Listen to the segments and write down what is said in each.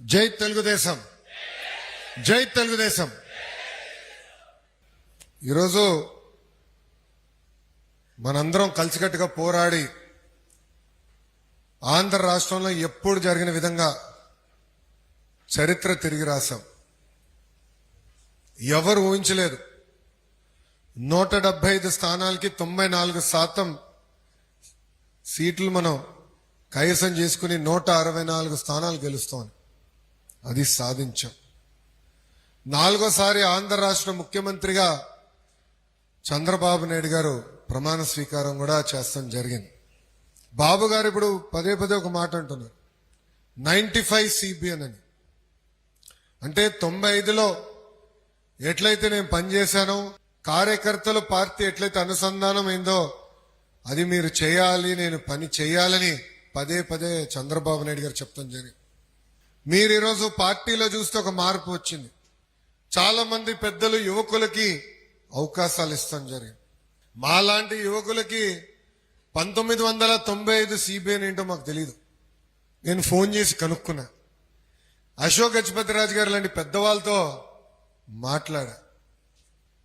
జై తెలుగుదేశం. జై తెలుగుదేశం. ఈరోజు మనందరం కలిసికట్టుగా పోరాడి ఆంధ్ర రాష్ట్రంలో ఎప్పుడు జరిగిన విధంగా చరిత్ర తిరిగి రాశాం. ఎవరు ఊహించలేదు. నూట డెబ్బై ఐదు స్థానాలకి తొంభై నాలుగు శాతం సీట్లు మనం కైవసం చేసుకుని నూట అరవై నాలుగు స్థానాలు గెలుస్తాం అది సాధించాం. నాలుగోసారి ఆంధ్ర రాష్ట్ర ముఖ్యమంత్రిగా చంద్రబాబు నాయుడు గారు ప్రమాణ స్వీకారం కూడా చేస్తాం జరిగింది. బాబు గారు ఇప్పుడు పదే పదే ఒక మాట అంటున్నారు. నైంటీ ఫైవ్ సిబిఎన్ అని అంటే తొంభై ఐదులో ఎట్లయితే నేను పనిచేశానో కార్యకర్తలు పార్టీ ఎట్లయితే అనుసంధానం అయిందో అది మీరు చేయాలి నేను పని చేయాలని పదే పదే చంద్రబాబు నాయుడు గారు చెప్తాం జరిగింది. మీరు ఈరోజు పార్టీలో చూస్తే ఒక మార్పు వచ్చింది. చాలా మంది పెద్దలు యువకులకి అవకాశాలు ఇస్తాం జరిగింది. మాలాంటి యువకులకి పంతొమ్మిది వందల తొంభై ఐదు సిబిఐ ఏంటో మాకు తెలియదు నేను ఫోన్ చేసి కనుక్కున్నా. అశోక్ గజపతిరాజు గారు లాంటి పెద్దవాళ్ళతో మాట్లాడా.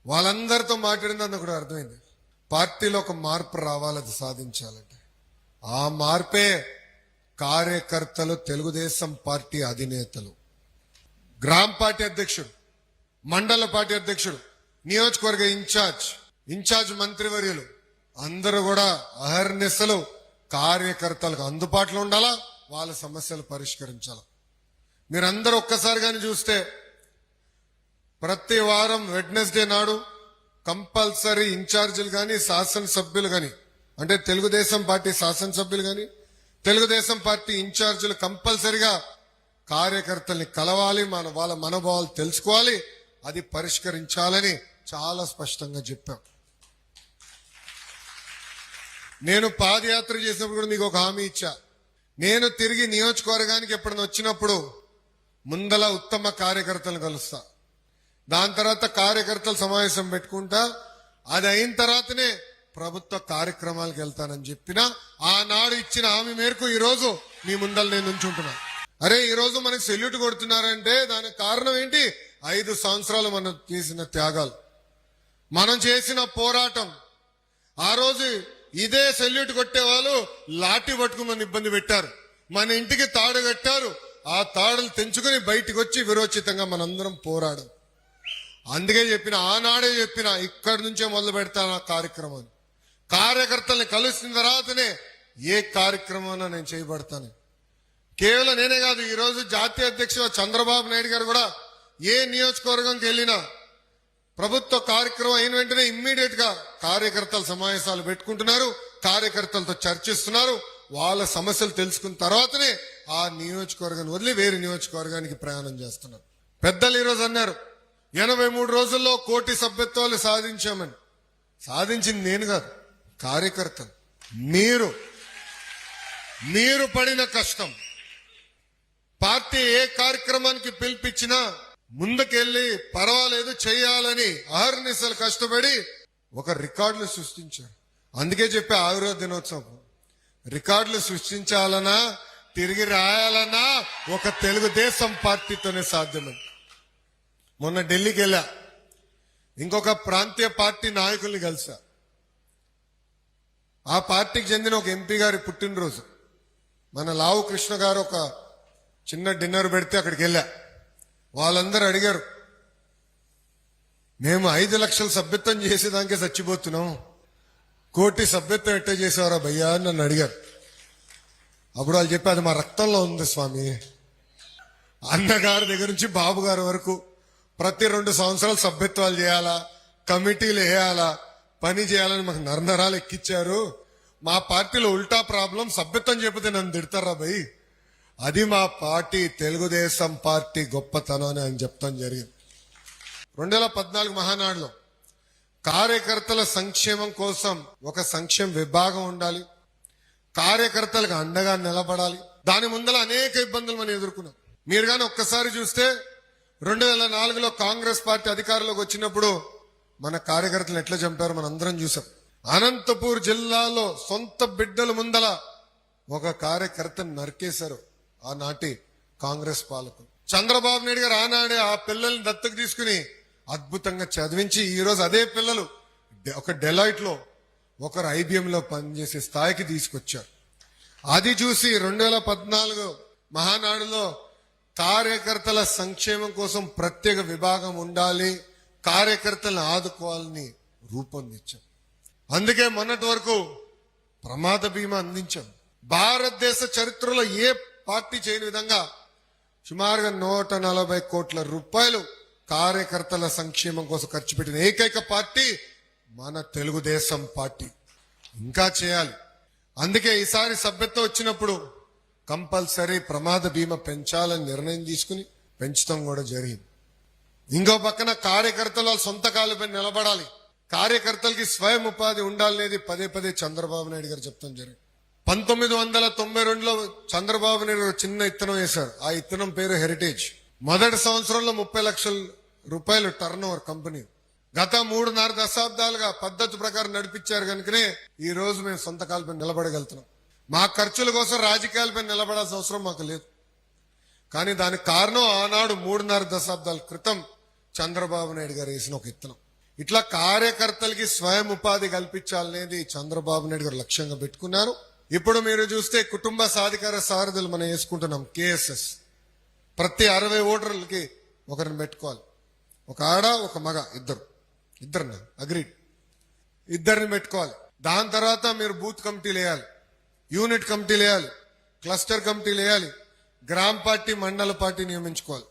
వాళ్ళందరితో మాట్లాడిందని కూడా అర్థమైంది. పార్టీలో ఒక మార్పు రావాలి అది సాధించాలంటే. ఆ మార్పే కార్యకర్తలు తెలుగుదేశం పార్టీ అధినేతలు. గ్రామ పార్టీ అధ్యక్షుడు మండల పార్టీ అధ్యక్షుడు నియోజకవర్గ ఇన్ఛార్జ్ ఇన్ఛార్జ్ మంత్రివర్యులు అందరూ కూడా అహర్నిశలు కార్యకర్తలకు అందుబాటులో ఉండాలా? వాళ్ళ సమస్యలు పరిష్కరించాలా? మీరందరూ ఒక్కసారి కానీ చూస్తే ప్రతి వారం వెడ్నెస్డే నాడు కంపల్సరీ ఇన్ఛార్జీలు కానీ శాసనసభ్యులు కానీ అంటే తెలుగుదేశం పార్టీ శాసనసభ్యులు కానీ తెలుగుదేశం పార్టీ ఇన్ఛార్జీలు కంపల్సరిగా కార్యకర్తల్ని కలవాలి మన వాళ్ళ మనోభావాలు తెలుసుకోవాలి అది పరిష్కరించాలని చాలా స్పష్టంగా చెప్పాం. నేను పాదయాత్ర చేసినప్పుడు కూడా మీకు ఒక హామీ ఇచ్చా. నేను తిరిగి నియోజకవర్గానికి ఎప్పుడైనా వచ్చినప్పుడు ముందల ఉత్తమ కార్యకర్తలు కలుస్తా. దాని తర్వాత కార్యకర్తల సమావేశం పెట్టుకుంటా. అది అయిన తర్వాతనే ప్రభుత్వ కార్యక్రమాలకు వెళ్తానని చెప్పిన ఆనాడు ఇచ్చిన హామీ మేరకు ఈరోజు మీ ముందల నేను ఉంచుంటున్నా అరే ఈరోజు మనకి సెల్యూట్ కొడుతున్నారంటే దానికి కారణం ఏంటి? ఐదు సంవత్సరాలు మనం చేసిన త్యాగాలు. మనం చేసిన పోరాటం. ఆ రోజు ఇదే సెల్యూట్ కొట్టే వాళ్ళు లాఠీ పట్టుకుని ఇబ్బంది పెట్టారు. మన ఇంటికి తాడు కట్టారు. ఆ తాడులు తెంచుకుని బయటకు వచ్చి విరోచితంగా మనందరం పోరాడం. అందుకే చెప్పిన ఆనాడే చెప్పిన ఇక్కడి నుంచే మొదలు పెడతాను ఆ కార్యక్రమాన్ని. కార్యకర్తల్ని కలిసిన తర్వాతనే ఏ కార్యక్రమం నేను చేయబడతాను? కేవలం నేనే కాదు ఈరోజు జాతీయ అధ్యక్షుడు చంద్రబాబు నాయుడు గారు కూడా ఏ నియోజకవర్గంకి వెళ్ళినా ప్రభుత్వ కార్యక్రమం అయిన వెంటనే ఇమ్మీడియట్గా కార్యకర్తల సమావేశాలు పెట్టుకుంటున్నారు కార్యకర్తలతో చర్చిస్తున్నారు వాళ్ళ సమస్యలు తెలుసుకున్న తర్వాతనే ఆ నియోజకవర్గాన్ని వదిలి వేరే నియోజకవర్గానికి ప్రయాణం చేస్తున్నారు. పెద్దలు ఈరోజు అన్నారు ఎనభై మూడు రోజుల్లో కోటి సభ్యత్వాలు సాధించామని. సాధించింది నేను కాదు. కార్యకర్త. మీరు మీరు పడిన కష్టం. పార్టీ ఏ కార్యక్రమానికి పిలిపించినా ముందుకెళ్ళి పర్వాలేదు చేయాలని అహర్నిశలు కష్టపడి ఒక రికార్డులు సృష్టించారు. అందుకే చెప్పే ఆవిర్భావ దినోత్సవం. రికార్డులు సృష్టించాలన్నా తిరిగి రాయాలన్నా ఒక తెలుగుదేశం పార్టీతోనే సాధ్యమే. మొన్న ఢిల్లీకి వెళ్ళా. ఇంకొక ప్రాంతీయ పార్టీ నాయకుల్ని కలిసా. ఆ పార్టీకి చెందిన ఒక ఎంపీ గారి పుట్టినరోజు. మన లావు కృష్ణ గారు ఒక చిన్న డిన్నర్ పెడితే అక్కడికి వెళ్ళా. వాళ్ళందరూ అడిగారు మేము ఐదు లక్షలు సభ్యత్వం చేసేదానికే చచ్చిపోతున్నాం. కోటి సభ్యత్వం ఎట్ట చేసేవారా భయ్యా? అని నన్ను అడిగారు. అప్పుడు వాళ్ళు చెప్పి అది మా రక్తంలో ఉంది స్వామి. అన్నగారి దగ్గర నుంచి బాబు గారి వరకు ప్రతి రెండు సంవత్సరాలు సభ్యత్వాలు చేయాలా? కమిటీలు వేయాలా? పని చేయాలని మాకు నరనరాలు ఎక్కిచ్చారు. మా పార్టీలో ఉల్టా ప్రాబ్లం సభ్యత్వం చెప్పితే నన్ను తిడతారా భయ్? అది మా పార్టీ తెలుగుదేశం పార్టీ గొప్పతనం అని ఆయన చెప్తాం జరిగింది. రెండు వేల పద్నాలుగు మహానాడులో కార్యకర్తల సంక్షేమం కోసం ఒక సంక్షేమ విభాగం ఉండాలి. కార్యకర్తలకు అండగా నిలబడాలి. దాని ముందర అనేక ఇబ్బందులు మనం ఎదుర్కొన్నాం. మీరు కానీ ఒక్కసారి చూస్తే రెండు వేల నాలుగులో కాంగ్రెస్ పార్టీ అధికారంలోకి వచ్చినప్పుడు మన కార్యకర్తలు ఎట్లా చంపారో మనం అందరం చూసాం. అనంతపూర్ జిల్లాలో సొంత బిడ్డల ముందల ఒక కార్యకర్తను నరికేశారు ఆనాటి కాంగ్రెస్ పాలకులు. చంద్రబాబు నాయుడు గారు ఆనాడే ఆ పిల్లల్ని దత్తకు తీసుకుని అద్భుతంగా చదివించి ఈరోజు అదే పిల్లలు ఒక డెలాయిట్లో ఒకరు ఐబిఎం లో పనిచేసే స్థాయికి తీసుకొచ్చారు. అది చూసి రెండు వేల పద్నాలుగు మహానాడులో కార్యకర్తల సంక్షేమం కోసం ప్రత్యేక విభాగం ఉండాలి కార్యకర్తలను ఆదుకోవాలని రూపొందించాం అందుకే మొన్నటి వరకు ప్రమాద బీమా అందించాం. భారతదేశ చరిత్రలో ఏ పార్టీ చేయని విధంగా సుమారుగా నూట నలభై కోట్ల రూపాయలు కార్యకర్తల సంక్షేమం కోసం ఖర్చు పెట్టిన ఏకైక పార్టీ మన తెలుగుదేశం పార్టీ. ఇంకా చేయాలి. అందుకే ఈసారి సభ్యత్వం వచ్చినప్పుడు కంపల్సరీ ప్రమాద బీమా పెంచాలని నిర్ణయం తీసుకుని పెంచడం కూడా జరిగింది. ఇంకో పక్కన కార్యకర్తలు వాళ్ళ సొంత కాలుపై నిలబడాలి. కార్యకర్తలకి స్వయం ఉపాధి ఉండాలనేది పదే పదే చంద్రబాబు నాయుడు గారు చెప్తాం జరిగింది పంతొమ్మిది వందల తొంభై రెండులో చంద్రబాబు నాయుడు చిన్న ఇత్తనం వేశారు. ఆ ఇత్తనం పేరు హెరిటేజ్. మొదటి సంవత్సరంలో ముప్పై లక్షల రూపాయలు టర్న్ ఓవర్ కంపెనీ గత మూడున్నర దశాబ్దాలుగా పద్ధతి ప్రకారం నడిపించారు కనుకనే ఈ రోజు మేము సొంత కాలపై నిలబడగలుగుతున్నాం. మా ఖర్చుల కోసం రాజకీయాలపై నిలబడాల్సిన అవసరం మాకు లేదు. కానీ దానికి కారణం ఆనాడు మూడున్నర దశాబ్దాల క్రితం చంద్రబాబు నాయుడు గారు వేసిన ఒక ఇత్తనం. ఇట్లా కార్యకర్తలకి స్వయం ఉపాధి కల్పించాలనేది చంద్రబాబు నాయుడు గారు లక్ష్యంగా పెట్టుకున్నారు. ఇప్పుడు మీరు చూస్తే కుటుంబ సాధికార సారథులు మనం వేసుకుంటున్నాం కేఎస్ఎస్ ప్రతి అరవై ఓటర్లకి ఒకరిని పెట్టుకోవాలి. ఒక ఆడ ఒక మగ ఇద్దరు. ఇద్దరు అగ్రీడ్. ఇద్దరిని పెట్టుకోవాలి. దాని తర్వాత మీరు బూత్ కమిటీలు వేయాలి. యూనిట్ కమిటీలు వేయాలి. క్లస్టర్ కమిటీలు వేయాలి. గ్రామ పార్టీ మండల పార్టీ నియమించుకోవాలి.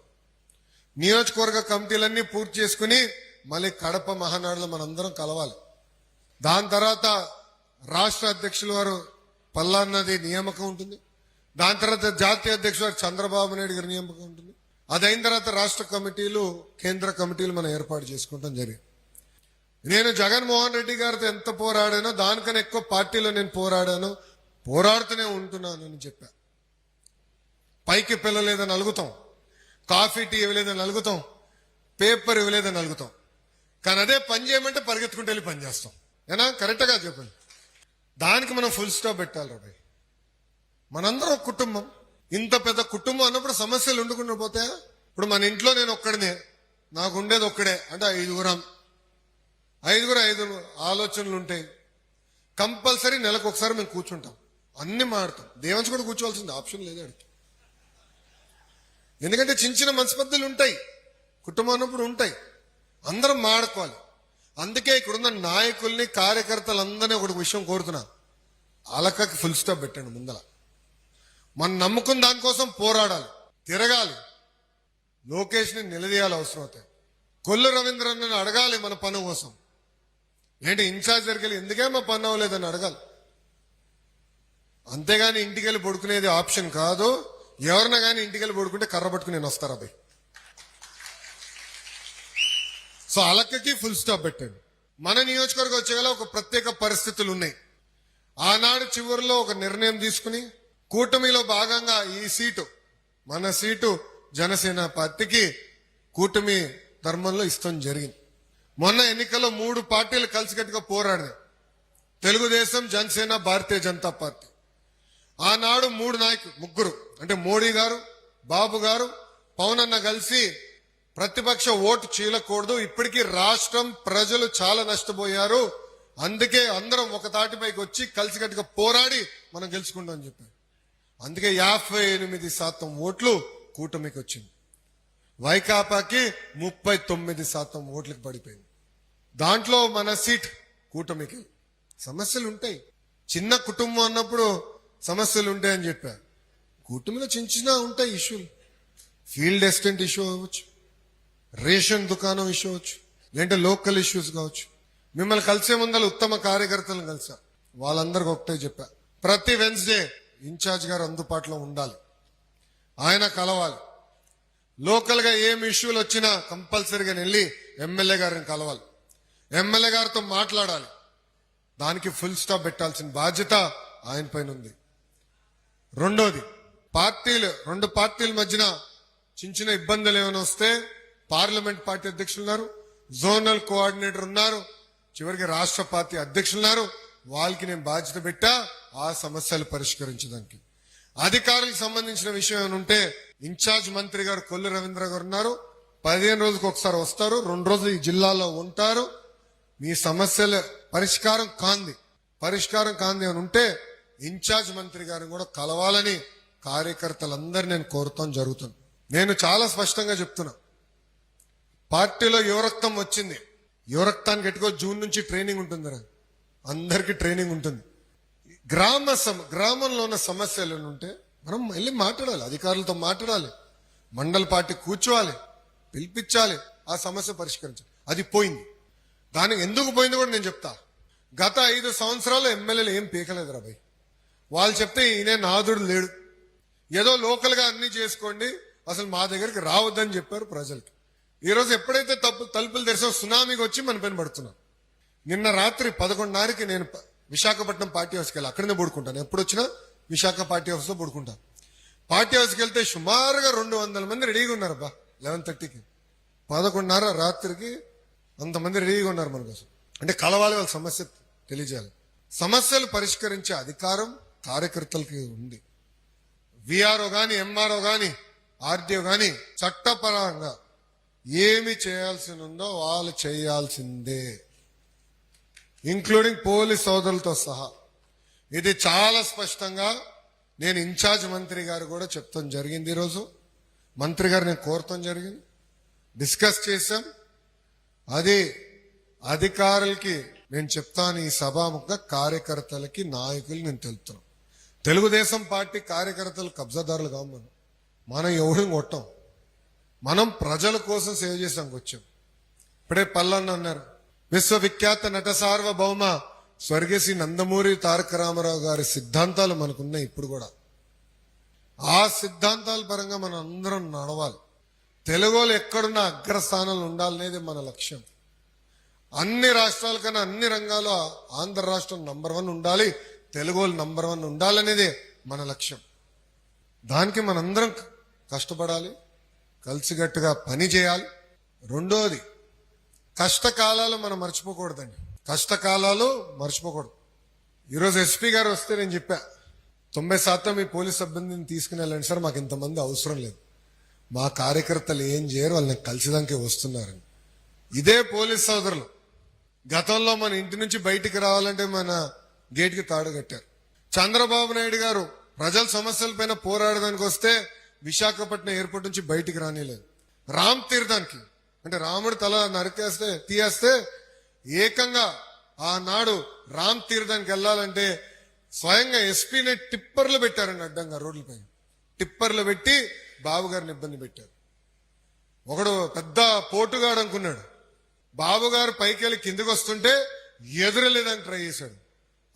నియోజకవర్గ కమిటీలన్నీ పూర్తి చేసుకుని మళ్ళీ కడప మహానాడులో మనందరం కలవాలి. దాని తర్వాత రాష్ట్ర అధ్యక్షుల వారు పల్లాన్నది నియామకం ఉంటుంది. దాని తర్వాత జాతీయ అధ్యక్షుడు వారు చంద్రబాబు నాయుడు గారి నియామకం ఉంటుంది. అది అయిన తర్వాత రాష్ట్ర కమిటీలు కేంద్ర కమిటీలు మనం ఏర్పాటు చేసుకుంటాం జరిగింది. నేను జగన్మోహన్ రెడ్డి గారితో ఎంత పోరాడానో దానికన్నా ఎక్కువ పార్టీలో నేను పోరాడాను పోరాడుతూనే ఉంటున్నాను అని చెప్పా. పైకి పిల్లలేదని అలుగుతాం. కాఫీ టీ ఇవ్వలేదని అలుగుతాం పేపర్ ఇవ్వలేదని అలుగుతాం కానీ అదే పని చేయమంటే పరిగెత్తుకుంటూ వెళ్ళి పని చేస్తాం. ఏనా? కరెక్ట్గా చెప్పండి. దానికి మనం ఫుల్ స్టాప్ పెట్టాలి రాబాయ్ మనందరం ఒక కుటుంబం. ఇంత పెద్ద కుటుంబం అన్నప్పుడు సమస్యలు ఉండకుండా పోతే ఇప్పుడు మన ఇంట్లో నేను ఒక్కడినే నాకు ఉండేది ఒక్కడే అంటే ఐదుగురం. ఐదుగురు ఐదు ఆలోచనలు ఉంటాయి. కంపల్సరీ నెలకు ఒకసారి మేము కూర్చుంటాం. అన్ని మాడతాం దేవంశ్ కూడా కూర్చోవాల్సింది ఆప్షన్ లేదు అడిగి ఎందుకంటే చిన్న చిన్న మనస్పర్ధలు ఉంటాయి. కుటుంబం అన్నప్పుడు ఉంటాయి. అందరం మాడుకోవాలి అందుకే ఇక్కడున్న నాయకుల్ని కార్యకర్తలందరినీ ఒకటి విషయం కోరుతున్నా. అలకకి ఫుల్ స్టాప్ పెట్టండి ముందల. మనం నమ్ముకున్న దానికోసం పోరాడాలి. తిరగాలి. లోకేష్ని నిలదీయాలి అవసరం అవుతాయి కొల్లు రవీంద్రన్ అడగాలి మన పని కోసం. ఏంటి ఇన్ఛార్జ్ దగ్గరికి ఎందుకే మా పని అవ్వలేదని అడగాలి. అంతేగాని ఇంటికి వెళ్ళి పడుకునేది ఆప్షన్ కాదు. ఎవరినా కానీ ఇంటికి వెళ్ళి పడుకుంటే కర్ర పట్టుకుని నేను వస్తారు అది సో అలక్కకి ఫుల్ స్టాప్ పెట్టండి. మన నియోజకవర్గం వచ్చేగల ఒక ప్రత్యేక పరిస్థితులు ఉన్నాయి. ఆనాడు చివరిలో ఒక నిర్ణయం తీసుకుని కూటమిలో భాగంగా ఈ సీటు మన సీటు జనసేన పార్టీకి కూటమి ధర్మంలో ఇష్టం జరిగింది. మొన్న ఎన్నికల్లో మూడు పార్టీలు కలిసికట్టుగా పోరాడినాయి. తెలుగుదేశం జనసేన భారతీయ జనతా పార్టీ. ఆనాడు మూడు నాయకులు ముగ్గురు. అంటే మోడీ గారు బాబు గారు పవన్ అన్న కలిసి ప్రతిపక్ష ఓటు చీలకూడదు. ఇప్పటికీ రాష్ట్రం ప్రజలు చాలా నష్టపోయారు. అందుకే అందరం ఒక తాటిపైకి వచ్చి కలిసికట్టుగా పోరాడి మనం గెలుచుకుంటామని చెప్పారు. అందుకే యాభై ఎనిమిది శాతం ఓట్లు కూటమికి వచ్చింది. వైకాపాకి ముప్పై తొమ్మిది శాతం ఓట్లకు పడిపోయింది. దాంట్లో మన సీట్ కూటమికి. సమస్యలు ఉంటాయి చిన్న కుటుంబం అన్నప్పుడు సమస్యలు ఉంటాయని చెప్పారు కూటమిలో చిన్న చిన్న ఉంటాయి ఇష్యూలు. ఫీల్డ్ ఎస్టెంట్ ఇష్యూ అవ్వచ్చు రేషన్ దుకాణం ఇష్యూ అవ్వచ్చు లేదంటే లోకల్ ఇష్యూస్ కావచ్చు. మిమ్మల్ని కలిసే ముందర ఉత్తమ కార్యకర్తలను కలిసా. వాళ్ళందరికీ ఒకటే చెప్పా. ప్రతి వెన్స్డే ఇన్ఛార్జ్ గారు అందుబాటులో ఉండాలి. ఆయన కలవాలి. లోకల్గా ఏం ఇష్యూలు వచ్చినా కంపల్సరీగా వెళ్ళి ఎమ్మెల్యే గారిని కలవాలి. ఎమ్మెల్యే గారితో మాట్లాడాలి. దానికి ఫుల్ స్టాప్ పెట్టాల్సిన బాధ్యత ఆయన పైన ఉంది. రెండోది పార్టీలు రెండు పార్టీల మధ్యన చిన్న చిన్న ఇబ్బందులు ఏమైనా వస్తే పార్లమెంట్ పార్టీ అధ్యక్షులు ఉన్నారు జోనల్ కోఆర్డినేటర్ ఉన్నారు చివరికి రాష్ట్ర పార్టీ అధ్యక్షులు ఉన్నారు వాళ్ళకి నేను బాధ్యత పెట్టా ఆ సమస్యలు పరిష్కరించడానికి. అధికారులకు సంబంధించిన విషయం ఏమైనా ఉంటే ఇన్ఛార్జ్ మంత్రి గారు కొల్లు రవీంద్ర గారు ఉన్నారు. పదిహేను రోజులకు ఒకసారి వస్తారు రెండు రోజులు ఈ జిల్లాలో ఉంటారు. మీ సమస్యల పరిష్కారం కాంది. పరిష్కారం కాంది అని ఉంటే ఇన్ఛార్జ్ మంత్రి గారిని కూడా కలవాలని కార్యకర్తలందరూ నేను కోరుతాం జరుగుతుంది. నేను చాలా స్పష్టంగా చెప్తున్నా. పార్టీలో యువరక్తం వచ్చింది. యువరక్తానికి ఎట్టుకో జూన్ నుంచి ట్రైనింగ్ ఉంటుంది రా. అందరికీ ట్రైనింగ్ ఉంటుంది. గ్రామ సమ గ్రామంలో ఉన్న సమస్యలు ఉంటే మనం వెళ్ళి మాట్లాడాలి అధికారులతో మాట్లాడాలి. మండల పార్టీ కూర్చోవాలి పిలిపించాలి ఆ సమస్య పరిష్కరించాలి. అది పోయింది. దానికి ఎందుకు పోయింది కూడా నేను చెప్తా. గత ఐదు సంవత్సరాలు ఎమ్మెల్యేలు ఏం పీకలేదు రా భయ్. వాళ్ళు చెప్తే ఈయన నాదుడు లేడు. ఏదో లోకల్గా అన్నీ అన్ని చేసుకోండి అసలు మా దగ్గరికి రావద్దని చెప్పారు ప్రజలకి. ఈరోజు ఎప్పుడైతే తప్పు తలుపులు తెరిసో సునామీకి వచ్చి మన పైన పడుతున్నాం. నిన్న రాత్రి పదకొండున్నరకి నేను విశాఖపట్నం పార్టీ హౌస్కి వెళ్ళి అక్కడనే పడుకుంటాను. ఎప్పుడు వచ్చినా విశాఖ పార్టీ హౌస్లో పడుకుంటాను పార్టీ హౌస్కి వెళ్తే సుమారుగా రెండు వందల మంది రెడీగా ఉన్నారు బా లెవెన్ థర్టీకి. పదకొండున్నర రాత్రికి అంతమంది రెడీగా ఉన్నారు మన కోసం. అంటే కలవాలి వాళ్ళ సమస్య తెలియజేయాలి. సమస్యలు పరిష్కరించే అధికారం కార్యకర్తలకి ఉంది. విఆర్ఓ కానీ ఎంఆర్ఓ కానీ ఆర్డీఓ కానీ చట్టపరంగా ఏమి చేయాల్సి ఉందో వాళ్ళు చేయాల్సిందే. ఇంక్లూడింగ్ పోలీస్ సోదరులతో సహా. ఇది చాలా స్పష్టంగా నేను ఇన్ఛార్జ్ మంత్రి గారు కూడా చెప్తాం జరిగింది ఈరోజు. మంత్రి గారు నేను కోరటం జరిగింది. డిస్కస్ చేశాం. అది అధికారులకి నేను చెప్తాను ఈ సభాముఖంగా కార్యకర్తలకి నాయకులు నేను తెలుపుతున్నాను తెలుగుదేశం పార్టీ కార్యకర్తలు కబ్జాదారులు కావు మనం. మనం ఎవరిని కొట్టాం? మనం ప్రజల కోసం సేవ చేసాం వచ్చాం. ఇప్పుడే పల్లన్న అన్నారు విశ్వవిఖ్యాత నట సార్వభౌమ స్వర్గశ్రీ నందమూరి తారక రామారావు గారి సిద్ధాంతాలు మనకున్నాయి ఇప్పుడు కూడా. ఆ సిద్ధాంతాల పరంగా మనం అందరం నడవాలి. తెలుగులో ఎక్కడున్న అగ్రస్థానంలో ఉండాలనేది మన లక్ష్యం. అన్ని రాష్ట్రాల కన్నా అన్ని రంగాల్లో ఆంధ్ర రాష్ట్రం నంబర్ వన్ ఉండాలి. తెలుగు నంబర్ వన్ ఉండాలనేదే మన లక్ష్యం. దానికి మనందరం కష్టపడాలి కలిసిగట్టుగా పని చేయాలి. రెండోది కష్టకాలాలు మనం మర్చిపోకూడదండి. కష్టకాలాలు మర్చిపోకూడదు. ఈరోజు ఎస్పీ గారు వస్తే నేను చెప్పా తొంభై శాతం ఈ పోలీస్ సిబ్బందిని తీసుకుని వెళ్ళండి సార్ మాకు ఇంతమంది అవసరం లేదు. మా కార్యకర్తలు ఏం చేయరు వాళ్ళని కలిసిదానికి వస్తున్నారని ఇదే పోలీస్ సోదరులు. గతంలో మన ఇంటి నుంచి బయటికి రావాలంటే మన గేట్కి తాడు కట్టారు. చంద్రబాబు నాయుడు గారు ప్రజల సమస్యల పైన పోరాడడానికి వస్తే విశాఖపట్నం ఎయిర్పోర్ట్ నుంచి బయటికి రానిలేదు. రామ్ తీర్థానికి. అంటే రాముడు తల నరికేస్తే తీయేస్తే ఏకంగా ఆనాడు రామ్ తీర్థానికి వెళ్ళాలంటే స్వయంగా ఎస్పీనే టిప్పర్లు పెట్టారండి అడ్డంగా రోడ్లపై టిప్పర్లు పెట్టి బాబు గారిని ఇబ్బంది పెట్టారు. ఒకడు పెద్ద పోటుగాడు అనుకున్నాడు. బాబు గారు పైకి వెళ్ళి కిందికి వస్తుంటే ఎదురలేదని ట్రై చేశాడు.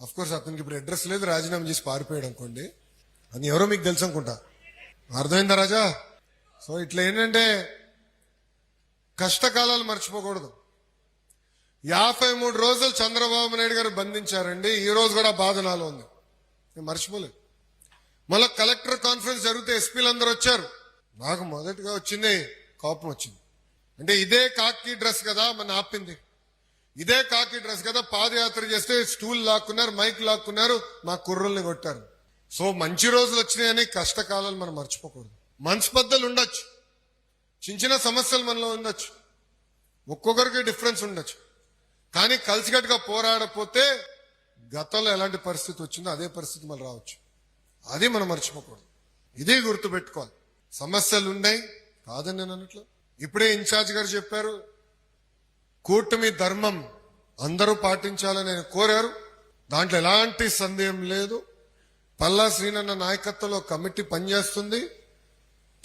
అఫ్ కోర్స్ అతనికి ఇప్పుడు అడ్రస్ లేదు రాజీనామా చేసి పారిపోయాడు అనుకోండి. అని ఎవరో మీకు తెలుసు అనుకుంటా. అర్థమైందా రాజా? సో ఇట్లా ఏంటంటే కష్టకాలాలు మర్చిపోకూడదు. యాభై మూడు రోజులు చంద్రబాబు నాయుడు గారు బంధించారండి ఈ రోజు కూడా బాధ నాలో ఉంది. నేను మర్చిపోలేదు. మళ్ళీ కలెక్టర్ కాన్ఫరెన్స్ జరిగితే ఎస్పీలు అందరూ వచ్చారు. నాకు మొదటిగా వచ్చింది కోపం వచ్చింది. అంటే ఇదే కాకి డ్రెస్ కదా మన ఆపింది. ఇదే కాకి డ్రెస్ కదా పాదయాత్ర చేస్తే స్టూల్ లాక్కున్నారు మైక్ లాక్కున్నారు మా కుర్రల్ని కొట్టారు. సో మంచి రోజులు వచ్చినాయని కష్టకాలాలు మనం మర్చిపోకూడదు. మనస్పర్ధలు ఉండొచ్చు. చిన్న చిన్న సమస్యలు మనలో ఉండొచ్చు. ఒక్కొక్కరికి డిఫరెన్స్ ఉండొచ్చు. కానీ కలిసికట్టుగా పోరాడపోతే గతంలో ఎలాంటి పరిస్థితి వచ్చిందో అదే పరిస్థితి మళ్ళీ రావచ్చు. అది మనం మర్చిపోకూడదు. ఇదే గుర్తుపెట్టుకోవాలి. సమస్యలు ఉన్నాయి. కాదని నేను అన్నట్లు ఇప్పుడే ఇన్ఛార్జ్ గారు చెప్పారు కూటమి ధర్మం అందరూ పాటించాలని ఆయన కోరారు. దాంట్లో ఎలాంటి సందేహం లేదు. పల్లా శ్రీనన్న నాయకత్వంలో కమిటీ పనిచేస్తుంది.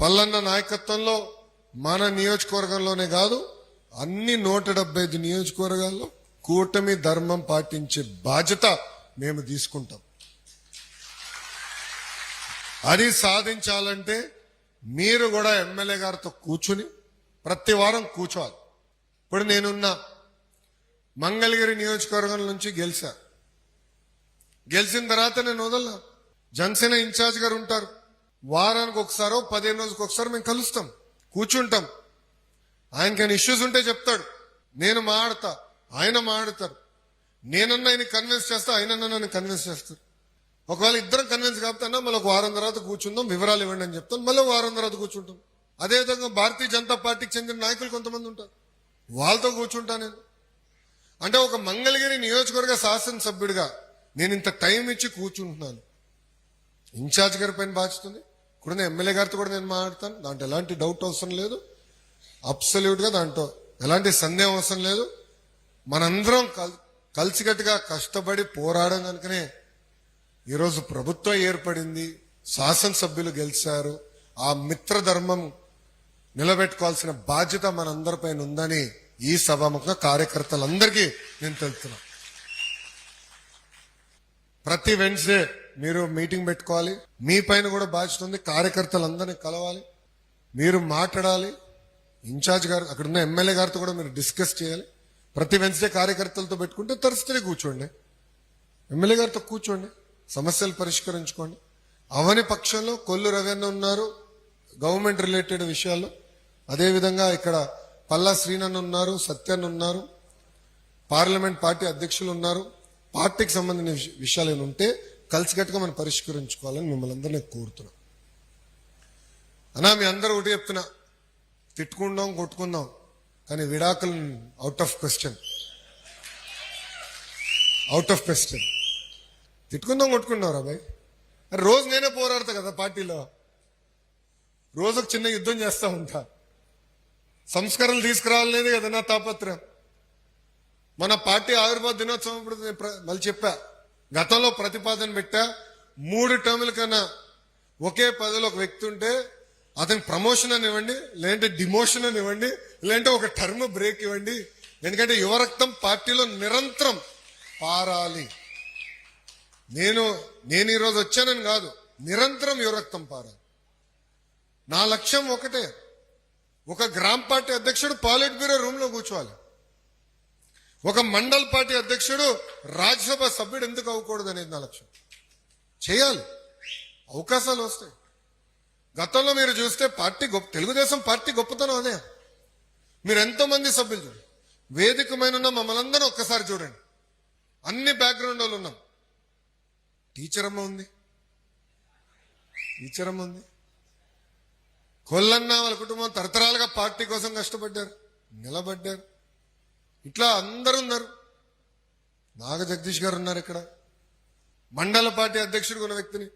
పల్లన్న నాయకత్వంలో మన నియోజకవర్గంలోనే కాదు అన్ని నూట డెబ్బై ఐదు నియోజకవర్గాల్లో కూటమి ధర్మం పాటించే బాధ్యత మేము తీసుకుంటాం. అది సాధించాలంటే మీరు కూడా ఎమ్మెల్యే గారితో కూర్చుని ప్రతి వారం కూర్చోవాలి. ఇప్పుడు నేనున్న. మంగళగిరి నియోజకవర్గం నుంచి గెలిచా గెలిచిన తర్వాత నేను వదల జనసేన ఇన్ఛార్జ్ గారు ఉంటారు. వారానికి ఒకసారో పదిహేను రోజులకు ఒకసారి మేము కలుస్తాం. కూర్చుంటాం. ఆయనకైనా ఇష్యూస్ ఉంటే చెప్తాడు. నేను మాడతా. ఆయన మాడతారు. నేనన్నా ఆయన కన్విన్స్ చేస్తా ఆయన నన్ను కన్విన్స్ చేస్తారు. ఒకవేళ ఇద్దరం కన్విన్స్ కాకపోతే మళ్ళీ ఒక వారం తర్వాత కూర్చుందాం వివరాలు ఇవ్వండి అని చెప్తాను మళ్ళీ వారం తర్వాత కూర్చుంటాం. అదేవిధంగా భారతీయ జనతా పార్టీకి చెందిన నాయకులు కొంతమంది ఉంటారు. వాళ్ళతో కూర్చుంటా నేను. అంటే ఒక మంగళగిరి నియోజకవర్గ శాసనసభ్యుడిగా నేను ఇంత టైం ఇచ్చి కూర్చుంటున్నాను. ఇన్ఛార్జ్ గారి పైన బాధ్యత ఉంది ఎమ్మెల్యే గారితో కూడా నేను మాట్లాడతాను. దాంట్లో ఎలాంటి డౌట్ అవసరం లేదు. అబ్సల్యూట్గా దాంట్లో ఎలాంటి సందేహం అవసరం లేదు. మనందరం కల్ కలిసికట్టుగా కష్టపడి పోరాడడం కనుకనే ఈరోజు ప్రభుత్వం ఏర్పడింది. శాసనసభ్యులు గెలిచారు. ఆ మిత్రధర్మం నిలబెట్టుకోవాల్సిన బాధ్యత మనందరిపైన ఉందని ఈ సభాముఖ కార్యకర్తలందరికీ నేను తెలుపుతున్నా. ప్రతి వెన్స్డే మీరు మీటింగ్ పెట్టుకోవాలి. మీ పైన కూడా బాధ్యత ఉంది. కార్యకర్తలందరినీ కలవాలి. మీరు మాట్లాడాలి. ఇన్ఛార్జ్ గారు అక్కడ ఉన్న ఎమ్మెల్యే గారితో కూడా మీరు డిస్కస్ చేయాలి. ప్రతి వెన్స్డే కార్యకర్తలతో పెట్టుకుంటే తరచుతూనే కూర్చోండి. ఎమ్మెల్యే గారితో కూర్చోండి. సమస్యలు పరిష్కరించుకోండి. అవని పక్షంలో కొల్లు రవీణ ఉన్నారు. గవర్నమెంట్ రిలేటెడ్ విషయాల్లో అదేవిధంగా ఇక్కడ పల్లా శ్రీనన్ ఉన్నారు సత్యన్ ఉన్నారు పార్లమెంట్ పార్టీ అధ్యక్షులు ఉన్నారు. పార్టీకి సంబంధించిన విషయాలు ఏమైనా ఉంటే కలిసికట్టుగా మనం పరిష్కరించుకోవాలని మిమ్మల్ని అందరినీ కోరుతున్నాం. అన్నా మీ అందరూ ఒకటి చెప్తున్నా. తిట్టుకుందాం కొట్టుకుందాం. కానీ విడాకులు out of question out of question తిట్టుకుందాం కొట్టుకుందాం రా అరే రోజు నేనే పోరాడతా కదా పార్టీలో. రోజు ఒక చిన్న యుద్ధం చేస్తూ ఉంటా. సంస్కరణలు తీసుకురావాలనేది కదా నా తాపత్రయం. మన పార్టీ ఆవిర్భావ దినోత్సవం ఇప్పుడు మళ్ళీ చెప్పా. గతంలో ప్రతిపాదన పెట్టా. మూడు టర్ముల కన్నా ఒకే పదవిలో ఒక వ్యక్తి ఉంటే అతనికి ప్రమోషన్ అని ఇవ్వండి లేదంటే డిమోషన్ అని ఇవ్వండి లేదంటే ఒక టర్మ్ బ్రేక్ ఇవ్వండి. ఎందుకంటే యువరక్తం పార్టీలో నిరంతరం పారాలి. నేను నేను ఈరోజు వచ్చానని కాదు నిరంతరం యువరక్తం పారాలి. నా లక్ష్యం ఒకటే ఒక గ్రామ పార్టీ అధ్యక్షుడు పాలిట్ బ్యూరో రూమ్లో కూర్చోవాలి. ఒక మండల్ పార్టీ అధ్యక్షుడు రాజ్యసభ సభ్యుడు ఎందుకు అవ్వకూడదు అనేది నా లక్ష్యం. చేయాలి. అవకాశాలు వస్తాయి. గతంలో మీరు చూస్తే పార్టీ గొప్ప తెలుగుదేశం పార్టీ గొప్పతనం అదే. మీరు ఎంతోమంది సభ్యులు చూడండి. వేదికమైన ఉన్న మమ్మల్ని అందరూ ఒక్కసారి చూడండి. అన్ని బ్యాక్గ్రౌండ్ వాళ్ళు ఉన్నాం. టీచర్ అమ్మ ఉంది. టీచర్ అమ్మ ఉంది. కొల్లన్న వాళ్ళ కుటుంబం తరతరాలుగా పార్టీ కోసం కష్టపడ్డారు నిలబడ్డారు. ఇట్లా అందరు ఉన్నారు నాగ జగదీష్ గారు ఉన్నారు ఇక్కడ. మండల పార్టీ అధ్యక్షుడు ఉన్న వ్యక్తిని.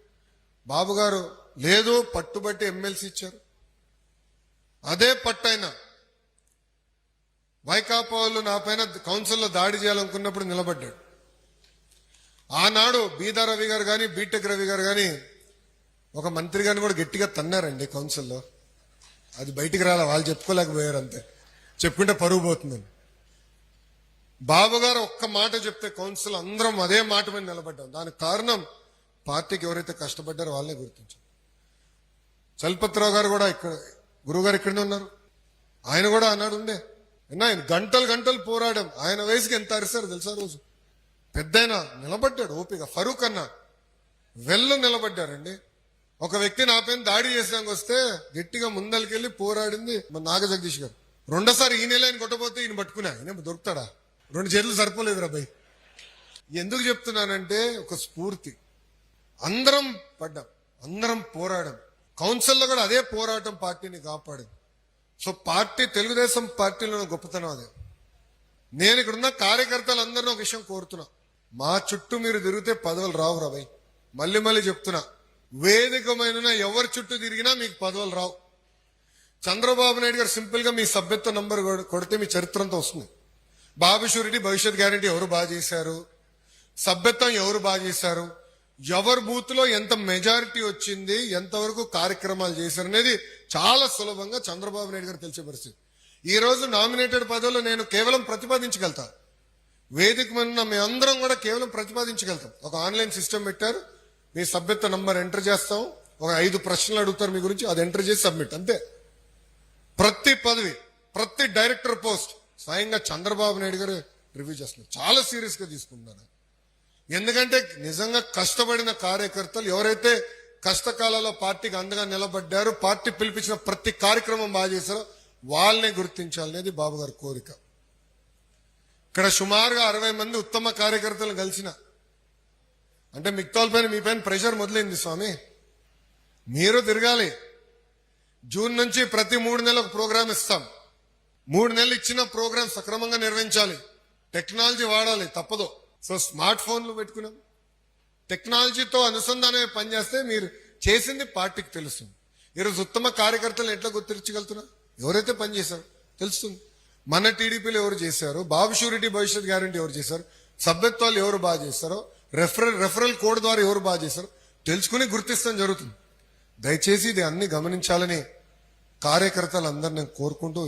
బాబు గారు లేదు పట్టుబట్టి ఎమ్మెల్సీ ఇచ్చారు. అదే పట్టైన వైకాపా వాళ్ళు నా పైన కౌన్సిల్లో దాడి చేయాలనుకున్నప్పుడు నిలబడ్డాడు. ఆనాడు బీదా రవి గారు కానీ బీటెక్ రవి గారు కానీ ఒక మంత్రి గారిని కూడా గట్టిగా తన్నారండి కౌన్సిల్లో. అది బయటికి రాలే వాళ్ళు చెప్పుకోలేకపోయారు అంతే. చెప్పుకుంటే పరుగు పోతుందని. బాబు గారు ఒక్క మాట చెప్తే కౌన్సిల్ అందరం అదే మాట మీద నిలబడ్డాం. దానికి కారణం పార్టీకి ఎవరైతే కష్టపడ్డారో వాళ్ళే గుర్తించారు చలపతిరావు గారు కూడా ఇక్కడ గురువు గారు ఇక్కడనే ఉన్నారు. ఆయన కూడా అన్నాడు ఉండే. ఆయన గంటలు గంటలు పోరాడాం. ఆయన వయసుకి ఎంత అరిసారు తెలుసా రోజు? పెద్దయినా నిలబడ్డాడు ఓపిక. ఫరూక్ అన్న. వెళ్ళ నిలబడ్డారండి. ఒక వ్యక్తి నా పైన దాడి చేసాక వస్తే గట్టిగా ముందరికెళ్ళి పోరాడింది మన నాగ జగదీష్ గారు. రెండోసారి ఈ నెల ఆయన కొట్టబోతే ఈయన పట్టుకున్నా ఈయన దొరుకుతాడా? రెండు చేతులు సరిపోలేదు రాబాయ్ ఎందుకు చెప్తున్నానంటే ఒక స్ఫూర్తి. అందరం పడ్డాం. అందరం పోరాడాం. కౌన్సిల్లో కూడా అదే పోరాటం పార్టీని కాపాడింది. సో పార్టీ తెలుగుదేశం పార్టీలో గొప్పతనం అదే. నేను ఇక్కడ ఉన్న కార్యకర్తలందరినీ ఒక విషయం కోరుతున్నా. మా చుట్టూ మీరు తిరిగితే పదవులు రావు రాబాయ్ మళ్ళీ మళ్ళీ చెప్తున్నా. వేదికమైన ఎవరి చుట్టూ తిరిగినా మీకు పదవులు రావు. చంద్రబాబు నాయుడు గారు సింపుల్గా మీ సభ్యత్వ నంబర్ కొడితే మీ చరిత్రంతో వస్తుంది. బాబు షూరిటీ భవిష్యత్ గ్యారంటీ ఎవరు బాగా చేశారు? సభ్యత్వం ఎవరు బాగా చేశారు? ఎవరి బూత్లో ఎంత మెజారిటీ వచ్చింది? ఎంతవరకు కార్యక్రమాలు చేశారు? అనేది చాలా సులభంగా చంద్రబాబు నాయుడు గారు తెలిసే పరిస్థితి. ఈ రోజు నామినేటెడ్ పదవులు నేను కేవలం ప్రతిపాదించగలుగుతా. వేదిక మన మేమందరం కూడా కేవలం ప్రతిపాదించగలుగుతాం. ఒక ఆన్లైన్ సిస్టమ్ పెట్టారు. మీ సభ్యత్వ నంబర్ ఎంటర్ చేస్తాం ఒక ఐదు ప్రశ్నలు అడుగుతారు మీ గురించి అది ఎంటర్ చేసి సబ్మిట్ అంతే. ప్రతి పదవి ప్రతి డైరెక్టర్ పోస్ట్ స్వయంగా చంద్రబాబు నాయుడు గారు రివ్యూ చేస్తున్నారు. చాలా సీరియస్గా తీసుకుంటున్నారు. ఎందుకంటే నిజంగా కష్టపడిన కార్యకర్తలు ఎవరైతే కష్టకాలంలో పార్టీకి అండగా నిలబడ్డారు పార్టీ పిలిపించిన ప్రతి కార్యక్రమం బాగా చేశారో వాళ్ళని గుర్తించాలనేది బాబు గారి కోరిక. ఇక్కడ సుమారుగా అరవై మంది ఉత్తమ కార్యకర్తలు కలిసిన అంటే మిగతా పైన మీ పైన ప్రెషర్ మొదలైంది స్వామి. మీరు తిరగాలి. జూన్ నుంచి ప్రతి మూడు నెలలకు ప్రోగ్రామ్ ఇస్తాం. మూడు నెలలు ఇచ్చిన ప్రోగ్రామ్ సక్రమంగా నిర్వహించాలి. టెక్నాలజీ వాడాలి తప్పదు. సో స్మార్ట్ ఫోన్లు పెట్టుకున్నాం. టెక్నాలజీతో అనుసంధానమే పనిచేస్తే మీరు చేసింది పార్టీకి తెలుస్తుంది ఈరోజు ఉత్తమ కార్యకర్తలు ఎట్లా గుర్తించగలుగుతున్నారు? ఎవరైతే పనిచేశారు తెలుస్తుంది. మన టీడీపీలో ఎవరు చేశారు? బాబు షూరిటీ భవిష్యత్ గ్యారంటీ ఎవరు చేశారు? సభ్యత్వాలు ఎవరు బాగా చేస్తారో రెఫరల్ రెఫరల్ కోడ్ ద్వారా ఎవరు బాగా చేశారు తెలుసుకుని గుర్తిస్తాం జరుగుతుంది. దయచేసి ఇది అన్ని గమనించాలని కార్యకర్తలందరినీ కోరుకుంటూ